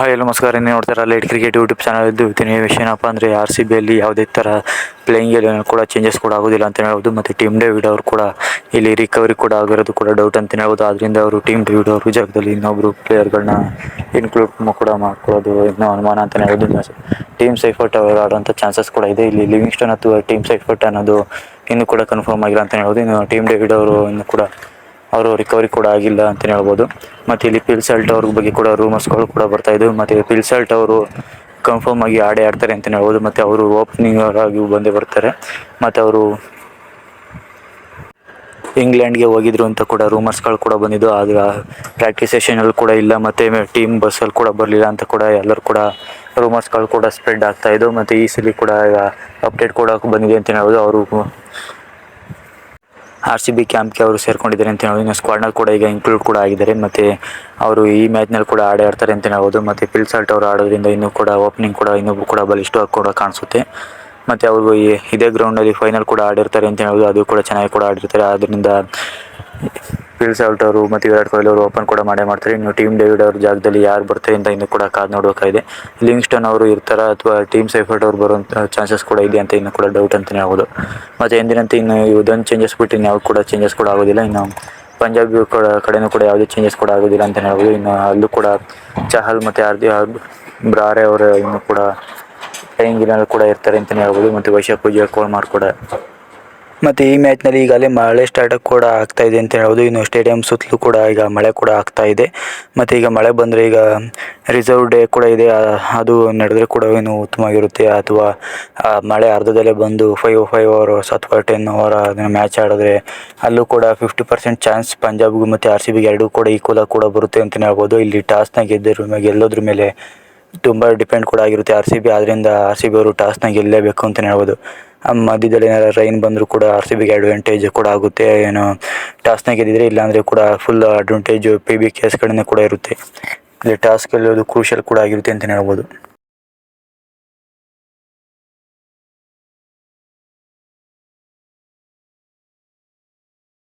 Hi ನಮಸ್ಕಾರ. ಇನ್ನೇ ನೋಡ್ತಾರೆ ಲೈಟ್ ಕ್ರಿಕೆಟ್ ಯೂಟ್ಯೂಬ್ ಚಾನಲ್. ಇದ್ದು ಇದ್ದೀನಿ ವಿಷಯ ಏನಪ್ಪ ಅಂದರೆ ಆರ್ ಸಿ ಬಿಯಲ್ಲಿ ಯಾವುದೇ ಥರ ಪ್ಲೇಯಿಂಗ್ ಕೂಡ ಚೇಂಜಸ್ ಕೂಡ ಆಗೋದಿಲ್ಲ ಅಂತ ಹೇಳ್ಬೋದು. ಮತ್ತು ಟೀಮ್ ಡೇವಿಡ್ ಅವರು ಕೂಡ ಇಲ್ಲಿ ರಿಕವರಿ ಕೂಡ ಆಗಿರೋದು ಕೂಡ ಡೌಟ್ ಅಂತ ಹೇಳ್ಬೋದು. ಆದ್ದರಿಂದ ಅವರು ಟೀಮ್ ಡೇವಿಡ್ ಅವರು ಜಾಗದಲ್ಲಿ ಇನ್ನೊಬ್ಬರು ಪ್ಲೇಯರ್ಗಳನ್ನ ಇನ್ಕ್ಲೂಡ್ ಕೂಡ ಮಾಡ್ಕೊಳ್ಳೋದು ಇನ್ನೂ ಅನುಮಾನ ಅಂತಲೇ ಹೇಳ್ಬೋದು. ಟೀಮ್ ಸೈಫರ್ಟ್ ಅವರು ಆಡೋಂಥ ಚಾನ್ಸಸ್ ಕೂಡ ಇದೆ. ಇಲ್ಲಿ ಲಿವಿಂಗ್ಸ್ಟನ್ ಅಥವಾ ಟೀಮ್ ಸೈಫರ್ಟ್ ಅನ್ನೋದು ಇನ್ನೂ ಕೂಡ ಕನ್ಫರ್ಮ್ ಆಗಿಲ್ಲ ಅಂತ ಹೇಳ್ಬೋದು. ಇನ್ನು ಟೀಮ್ ಡೇವಿಡ್ ಅವರು ಇನ್ನು ಕೂಡ ಅವರು ರಿಕವರಿ ಕೂಡ ಆಗಿಲ್ಲ ಅಂತಲೇ ಹೇಳ್ಬೋದು. ಮತ್ತು ಇಲ್ಲಿ ಪಿಲ್ಸಲ್ಟ್ ಅವ್ರ ಬಗ್ಗೆ ಕೂಡ ರೂಮರ್ಸ್ಗಳು ಕೂಡ ಬರ್ತಾ ಇದ್ದವು ಮತ್ತು ಪಿಲ್ಸಲ್ಟ್ ಅವರು ಕನ್ಫರ್ಮ್ ಆಗಿ ಆಡೇ ಆಡ್ತಾರೆ ಅಂತಲೇ ಹೇಳ್ಬೋದು. ಮತ್ತು ಅವರು ಓಪನಿಂಗ್ ಆಗಿ ಬಂದೇ ಬರ್ತಾರೆ. ಮತ್ತು ಅವರು ಇಂಗ್ಲೆಂಡ್ಗೆ ಹೋಗಿದ್ರು ಅಂತ ಕೂಡ ರೂಮರ್ಸ್ಗಳು ಕೂಡ ಬಂದಿದ್ದು. ಆಗ ಪ್ರಾಕ್ಟೀಸ್ ಸೆಷನಲ್ಲಿ ಕೂಡ ಇಲ್ಲ. ಮತ್ತು ಟೀಮ್ ಬಸ್ಸಲ್ಲಿ ಕೂಡ ಬರಲಿಲ್ಲ ಅಂತ ಕೂಡ ಎಲ್ಲರೂ ಕೂಡ ರೂಮರ್ಸ್ಗಳು ಕೂಡ ಸ್ಪ್ರೆಡ್ ಆಗ್ತಾ ಇದ್ದವು ಮತ್ತು ಈ ಸಲ ಕೂಡ ಅಪ್ಡೇಟ್ ಕೂಡ ಬಂದಿದೆ ಅಂತ ಹೇಳ್ಬೋದು. ಅವರು ಆರ್ ಸಿ ಬಿ ಕ್ಯಾಂಪ್ಗೆ ಅವರು ಸೇರ್ಕೊಂಡಿದ್ದಾರೆ ಅಂತ ಹೇಳ್ಬೋದು ಇನ್ನು ಸ್ಕ್ವಾಡ್ನಲ್ಲಿ ಕೂಡ ಈಗ ಇನ್ಕ್ಲೂಡ್ ಕೂಡ ಆಗಿದ್ದಾರೆ. ಮತ್ತು ಅವರು ಈ ಮ್ಯಾಚ್ನಲ್ಲಿ ಕೂಡ ಆಡೇ ಆಡ್ತಾರೆ ಅಂತ ಹೇಳ್ಬೋದು. ಮತ್ತು ಪಿಲ್ಸಾಲ್ಟ್ ಅವರು ಆಡೋದ್ರಿಂದ ಇನ್ನೂ ಕೂಡ ಓಪನಿಂಗ್ ಕೂಡ ಇನ್ನೂ ಕೂಡ ಬಲಿಷ್ಠವಾಗಿ ಕೂಡ ಕಾಣಿಸುತ್ತೆ. ಮತ್ತು ಅವರು ಈ ಇದೇ ಗ್ರೌಂಡಲ್ಲಿ ಫೈನಲ್ ಕೂಡ ಆಡಿರ್ತಾರೆ ಅಂತ ಹೇಳ್ಬೋದು. ಅದು ಕೂಡ ಚೆನ್ನಾಗಿ ಕೂಡ ಆಡಿರ್ತಾರೆ. ಆದ್ದರಿಂದ ಪಿಲ್ಸಾಲ್ಟ್ ಅವರು ಮತ್ತು ವಿರಾಟ್ ಕೊಹ್ಲಿ ಅವರು ಓಪನ್ ಕೂಡ ಮಾಡೇ ಮಾಡ್ತಾರೆ. ಇನ್ನು ಟೀಮ್ ಡೇವಿಡ್ ಅವ್ರ ಜಾಗದಲ್ಲಿ ಯಾರು ಬರ್ತಾರೆ ಅಂತ ಇನ್ನು ಕೂಡ ಕಾದು ನೋಡಬೇಕಾಗಿದೆ. ಲಿಂಗ್ಸ್ಟನ್ ಅವರು ಇರ್ತಾರ ಅಥವಾ ಟೀಮ್ ಸೈಫರ್ಟ್ ಅವ್ರು ಬರುವಂಥ ಚಾನ್ಸಸ್ ಕೂಡ ಇದೆ ಅಂತ ಇನ್ನು ಕೂಡ ಡೌಟ್ ಅಂತಲೇ ಹೇಳ್ಬೋದು ಮತ್ತು ಎಂದಿನಂತೆ ಇನ್ನು ಇದೊಂದು ಚೇಂಜಸ್ ಬಿಟ್ಟು ಇನ್ನು ಯಾವ ಕೂಡ ಚೇಂಜಸ್ ಕೂಡ ಆಗೋದಿಲ್ಲ. ಇನ್ನು ಪಂಜಾಬ್ ಕೂಡ ಕಡೆನೂ ಕೂಡ ಯಾವುದೇ ಚೇಂಜಸ್ ಕೂಡ ಆಗೋದಿಲ್ಲ ಅಂತಲೇ ಹೇಳ್ಬೋದು ಇನ್ನು ಅಲ್ಲೂ ಕೂಡ ಚಹಲ್ ಮತ್ತು ಆರ್ದಿ ಬ್ರಾರೆ ಅವರು ಇನ್ನೂ ಕೂಡ ಟೈಂಗಿನಲ್ಲಿ ಕೂಡ ಇರ್ತಾರೆ ಅಂತಲೇ ಹೇಳ್ಬೋದು ಮತ್ತು ವೈಶಾಖ್ ಪೂಜೆ ಕೋಲ್ಮಾರ್ ಕೂಡ ಮತ್ತು ಈ ಮ್ಯಾಚ್ನಲ್ಲಿ ಈಗಲೇ ಮಳೆ ಸ್ಟಾರ್ಟ್ ಕೂಡ ಆಗ್ತಾ ಇದೆ ಅಂತ ಹೇಳ್ಬೋದು. ಇನ್ನು ಸ್ಟೇಡಿಯಂ ಸುತ್ತಲೂ ಕೂಡ ಈಗ ಮಳೆ ಕೂಡ ಆಗ್ತಾ ಇದೆ. ಮತ್ತು ಈಗ ಮಳೆ ಬಂದರೆ ಈಗ ರಿಸರ್ವ್ ಡೇ ಕೂಡ ಇದೆ. ಅದು ನಡೆದ್ರೆ ಕೂಡ ಇನ್ನೂ ಉತ್ತಮವಾಗಿರುತ್ತೆ. ಅಥವಾ ಮಳೆ ಅರ್ಧದಲ್ಲೇ ಬಂದು ಫೈವ್ ಫೈವ್ ಅವರ್ಸ್ ಅಥವಾ ಟೆನ್ ಅವರ್ ಅದನ್ನು ಮ್ಯಾಚ್ ಆಡಿದ್ರೆ ಅಲ್ಲೂ ಕೂಡ ಫಿಫ್ಟಿ ಪರ್ಸೆಂಟ್ ಚಾನ್ಸ್ ಪಂಜಾಬ್ಗೂ ಮತ್ತು ಆರ್ ಸಿ ಬಿಗೆ ಎರಡೂ ಕೂಡ ಈಕ್ವಲ್ ಆಗಿ ಕೂಡ ಬರುತ್ತೆ ಅಂತಲೇ ಹೇಳ್ಬೋದು. ಇಲ್ಲಿ ಟಾಸ್ನ ಗೆದ್ದರು ಗೆಲ್ಲೋದ್ರ ಮೇಲೆ ತುಂಬ ಡಿಪೆಂಡ್ ಕೂಡ ಆಗಿರುತ್ತೆ ಆರ್ ಸಿ ಬಿ. ಆದ್ದರಿಂದ ಆರ್ ಸಿ ಬಿ ಅವರು ಟಾಸ್ನ ಗೆಲ್ಲಲೇಬೇಕು ಅಂತಲೇ ಹೇಳ್ಬೋದು. ಮಧ್ಯದಲ್ಲಿ ಏನಾದ್ರು ರೈನ್ ಬಂದರೂ ಕೂಡ ಆರ್ ಸಿ ಬಿಗೆ ಅಡ್ವಾಂಟೇಜ್ ಕೂಡ ಆಗುತ್ತೆ. ಏನು ಟಾಸ್ನ ಗೆದ್ದಿದ್ರೆ ಇಲ್ಲಾಂದರೆ ಕೂಡ full advantage P B K S ಕಡೆ ಕೂಡ ಇರುತ್ತೆ. ಇಲ್ಲಿ ಟಾಸ್ ಗೆಲ್ಲೋದು ಕ್ರೂಷಿಯಲ್ ಕೂಡ ಆಗಿರುತ್ತೆ ಅಂತಲೇ ಹೇಳ್ಬೋದು.